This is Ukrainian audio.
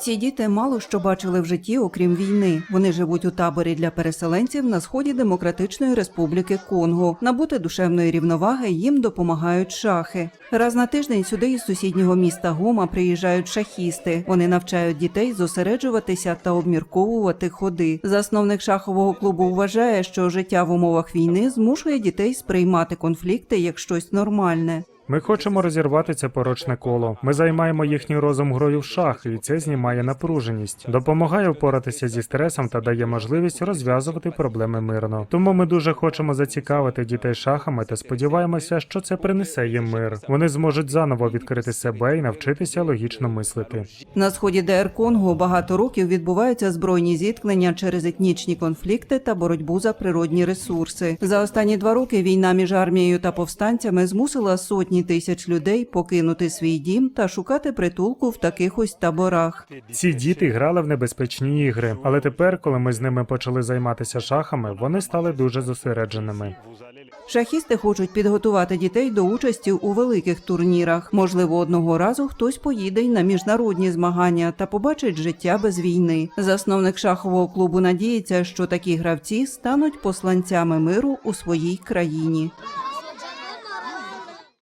Ці діти мало що бачили в житті, окрім війни. Вони живуть у таборі для переселенців на сході Демократичної Республіки Конго. Набути душевної рівноваги їм допомагають шахи. Раз на тиждень сюди із сусіднього міста Гома приїжджають шахісти. Вони навчають дітей зосереджуватися та обмірковувати ходи. Засновник шахового клубу вважає, що життя в умовах війни змушує дітей сприймати конфлікти як щось нормальне. Ми хочемо розірвати це порочне коло. Ми займаємо їхній розум грою в шахи, і це знімає напруженість, допомагає впоратися зі стресом та дає можливість розв'язувати проблеми мирно. Тому ми дуже хочемо зацікавити дітей шахами та сподіваємося, що це принесе їм мир. Вони зможуть заново відкрити себе і навчитися логічно мислити. На сході ДР Конго багато років відбуваються збройні зіткнення через етнічні конфлікти та боротьбу за природні ресурси. За останні два роки війна між армією та повстанцями змусила сотні тисяч людей покинути свій дім та шукати притулку в таких ось таборах. Ці діти грали в небезпечні ігри, але тепер, коли ми з ними почали займатися шахами, вони стали дуже зосередженими. Шахісти хочуть підготувати дітей до участі у великих турнірах. Можливо, одного разу хтось поїде й на міжнародні змагання та побачить життя без війни. Засновник шахового клубу надіється, що такі гравці стануть посланцями миру у своїй країні.